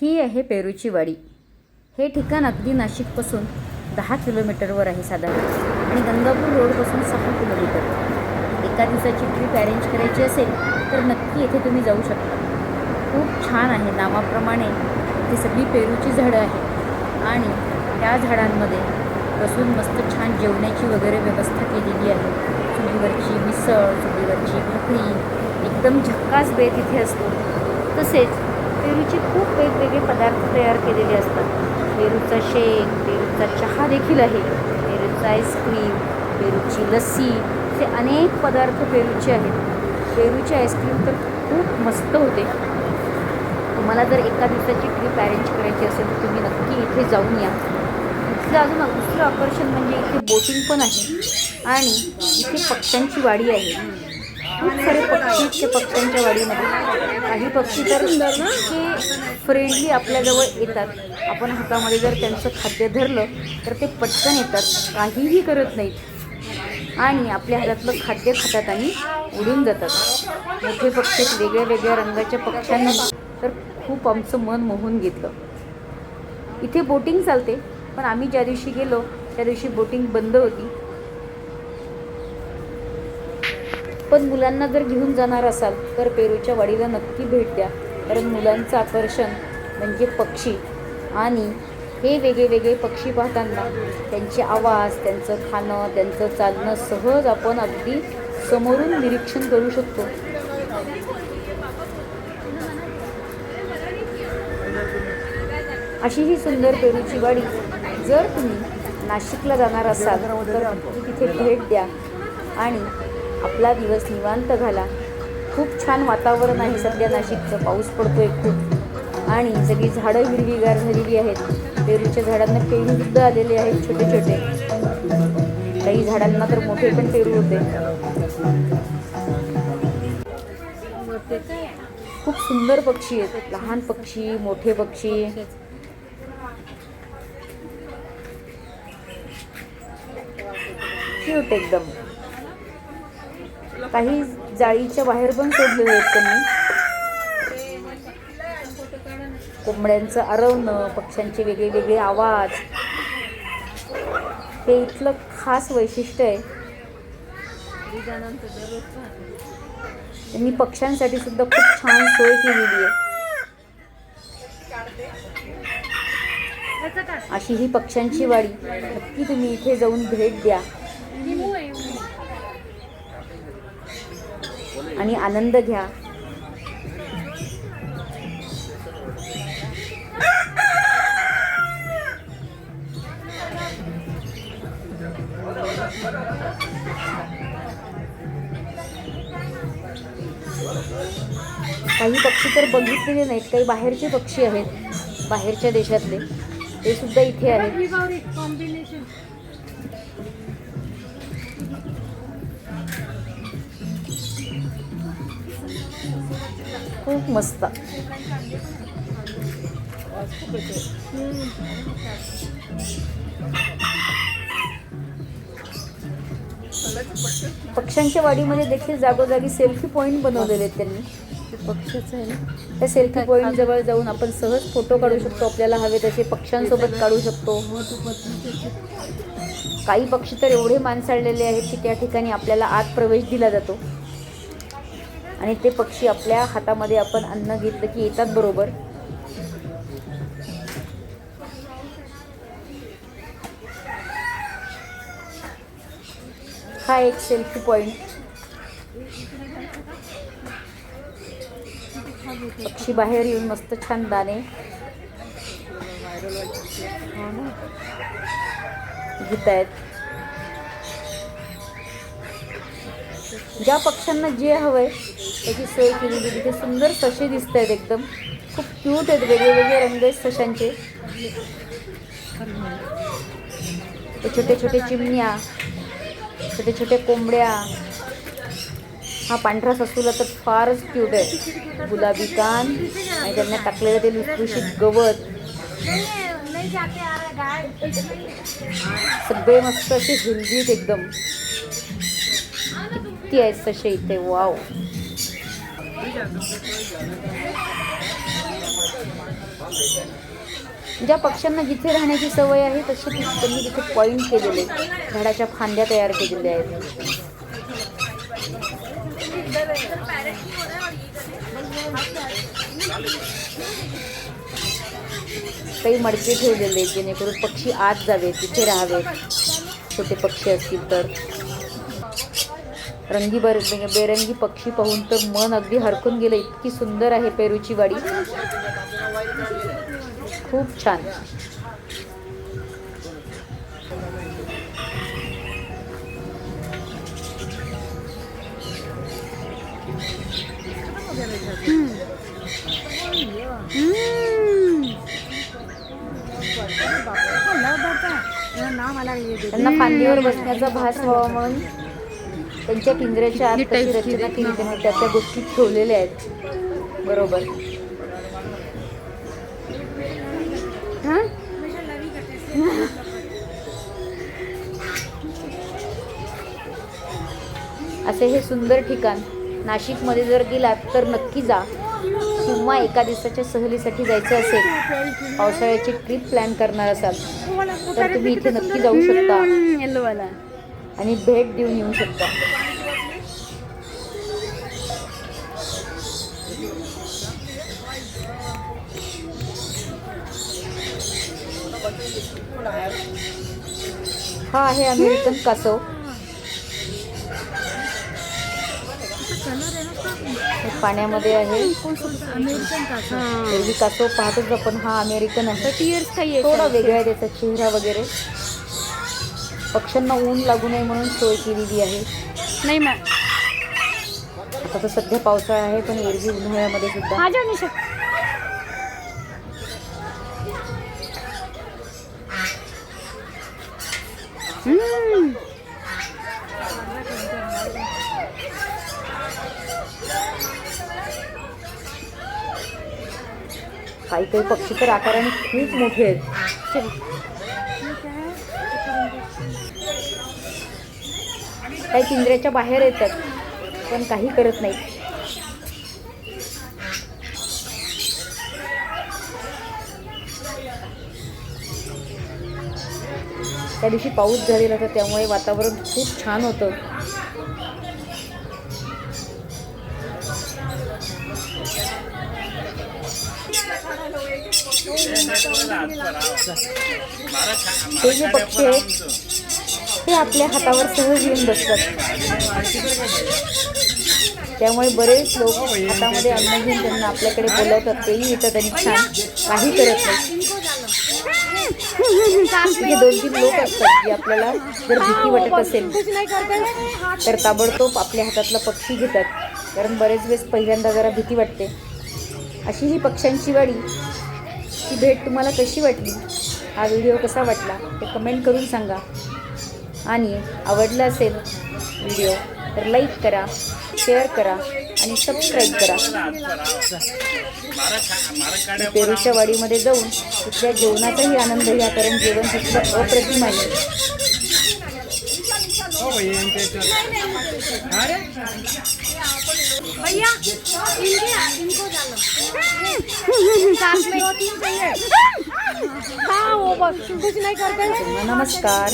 ही आहे पेरूची वाडी. हे ठिकाण अगदी नाशिकपासून दहा किलोमीटरवर आहे साधारण आणि गंगापूर रोडपासून सहा किलोमीटर. एका दिवसाची ट्रीप अरेंज करायची असेल तर नक्की येथे तुम्ही जाऊ शकता. खूप छान आहे नावाप्रमाणे इथे सगळी पेरूची झाडं आहेत आणि त्या झाडांमध्ये बसून मस्त छान जेवण्याची वगैरे व्यवस्था केलेली आहे. चुलीवरची मिसळ चुलीवरची भाकरी एकदम झक्कास बेत इथे असतो. तसेच पेरूचे खूप वेगवेगळे पदार्थ तयार केलेले असतात. पेरूचा शेक पेरूचा चहा देखील आहे. पेरूचा आईस्क्रीम पेरूची लस्सी असे अनेक पदार्थ पेरूचे आहेत. पेरूची आईस्क्रीम तर खूप मस्त होते. तुम्हाला जर एका दिवसाची ट्रिप अरेंज करायची असेल तर तुम्ही नक्की इथे जाऊन या. इथलं अजून दुसरं आकर्षण म्हणजे इथे बोटिंग पण आहे. आणि इथे पक्ष्यांची वाडी आहे. खूप सारे पक्षी ते पक्ष्यांच्या वाडीमध्ये काही पक्षी तर ते फ्रेंडली आपल्याजवळ येतात. आपण हातामध्ये जर त्यांचं खाद्य धरलं तर ते पटकन येतात. काहीही करत नाहीत. आणि आपल्या हातातलं खाद्य खातात आणि उडून जातात. मोठे पक्षी वेगळ्या वेगळ्या रंगाच्या पक्ष्यांना. तर खूप आमचं मन मोहून घेतलं. इथे बोटिंग चालते पण आम्ही ज्या दिवशी गेलो त्या दिवशी बोटिंग बंद होती. पण मुलांना जर घेऊन जाणार असाल तर पेरूच्या वाडीला नक्की भेट द्या. कारण मुलांचं आकर्षण म्हणजे पक्षी. आणि हे वेगळे वेगळे पक्षी पाहताना त्यांचे आवाज त्यांचं खाणं त्यांचं चालणं सहज आपण अगदी समोरून निरीक्षण करू शकतो. अशी ही सुंदर पेरूची वाडी जर तुम्ही नाशिकला जाणार असाल तर तिथे भेट द्या. आणि आपला दिवस निवांत घाला. खूप छान वातावरण आहे सध्या नाशिकचं. पाऊस पडतो आहे खूप. आणि सगळी झाडं हिरवीगार झालेली आहेत. पेरूच्या झाडांना पेरूसुद्धा आलेले आहेत छोटे छोटे. काही झाडांना तर मोठे पण पेरू होते. खूप सुंदर पक्षी आहेत. लहान पक्षी मोठे पक्षी. क्यूट एकदम. काही जाळीच्या बाहेर पण सोडलेले आहेत त्यांनी कोंबड्यांचं आरवणं पक्ष्यांचे वेगळे वेगळे आवाज. हे इथलं खास वैशिष्ट्य आहे. त्यांनी पक्ष्यांसाठी सुद्धा खूप छान सोय केलेली आहे. अशी ही पक्ष्यांची वाडी. नक्की तुम्ही इथे जाऊन भेट द्या. आणि आनंद घ्या. काही पक्षी तर बघितलेले नाहीत काही बाहेरचे पक्षी आहेत बाहेरच्या देशातले. ते सुद्धा इथे आहेत. खूप मस्त. पक्ष्यांच्या वाडीमध्ये देखील जागोजागी सेल्फी पॉईंट बनवलेले आहेत त्यांनी. पक्षाचं आहे ना? त्या सेल्फी पॉईंट जवळ जाऊन आपण सहज फोटो काढू शकतो आपल्याला हवे तसे पक्ष्यांसोबत काढू शकतो. काही पक्षी तर एवढे माणसाळलेले आहेत की त्या ठिकाणी आपल्याला आत प्रवेश दिला जातो. आणि ते पक्षी आपल्या हातामध्ये आपण अन्न घेतलं की येतात बरोबर. हा एक सेल्फी पॉइंट पक्षी बाहेर येऊन मस्त छान दाणे. घेत आहेत ज्या पक्ष्यांना जे हवं आहे त्याची सोय केलेली तिथे सुंदर ससे दिसत आहेत एकदम. खूप क्यूट आहेत वेगळे वेगळे रंग आहेत सशांचे. ते छोटे छोटे चिमण्या छोटे छोटे कोंबड्या. हा पांढरा ससूला तर फारच क्यूट आहे. गुलाबी कान आणि त्यांना टाकलेलं ते लुसलुशीत गवत. सगळे मस्त असे हिलजीत एकदम. किती आहेत तसे इथे वाव ज्या पक्ष्यांना जिथे राहण्याची सवय आहे तसे त्यांनी तिथे पॉईंट केलेले झाडाच्या फांद्या तयार केलेल्या आहेत. काही मडके ठेवलेले आहेत जेणेकरून पक्षी आत जावे तिथे राहावेत. छोटे पक्षी असतील तर. रंगी बर बेरंगी पक्षी पाहून तर मन अगदी हरकून गेलं. इतकी सुंदर आहे पेरूची वाडी. खूप छान. त्यांना फांदीवर बसण्याचा भास व्हावा म्हणून त्यांच्या पिंजऱ्याच्या आत कशी रचना केली त्यांनी त्या त्या गोष्टी ठेवलेल्या आहेत. बरोबर. असे हे सुंदर ठिकाण नाशिकमध्ये जर गेलात तर नक्की जा. किंवा एका दिवसाच्या सहलीसाठी जायचं असेल पावसाळ्याची ट्रिप प्लॅन करणार असाल तर तुम्ही इथे नक्की जाऊ शकता. आणि भेट देऊन येऊ शकता. हा आहे अमेरिकन कासव. पाण्यामध्ये आहे. कासव पाहतोच आपण. हा अमेरिकन आहे. थोडा वेगळा आहे त्याचा चेहरा वगैरे. पक्ष्यांना ऊन लागू नये म्हणून सोय केलेली आहे. नाही मॅम आता तर सध्या पावसाळा आहे पण एरवी उन्हाळ्यामध्ये सुद्धा. जाऊ निशा. हम्म. काही काही पक्षी तर आकाराने खूप मोठे आहेत. चल. काही पिंजऱ्याच्या बाहेर येतात पण काही करत नाहीत. त्या दिवशी पाऊस झालेला होता त्यामुळे वातावरण खूप छान होतं. हे जे पक्षी आहेत ते आपल्या हातावर सहज येऊन बसतात. त्यामुळे बरेच लोक हातामध्ये अन्न घेऊन त्यांना आपल्याकडे बोलवतात. तेही येतात आणि छान काही करत नाही. दोन तीन लोक असतात की आपल्याला जर भीती वाटत असेल तर ताबडतोब आपल्या हातातला पक्षी घेतात. कारण बरेच वेळेस पहिल्यांदा जरा भीती वाटते. अशी ही पक्ष्यांची वाडी ही भेट तुम्हाला कशी वाटली? हा व्हिडिओ कसा वाटला? ते कमेंट करून सांगा. आणि आवडला असेल व्हिडिओ तर लाईक करा शेअर करा आणि सबस्क्राईब करा. पेरूच्या वाडीमध्ये जाऊन तिथल्या जेवणाचाही आनंद घ्या कारण जेवण तिथलं अप्रतिम आहे. हाँ वो बस. कुछ नहीं करते. नमस्कार.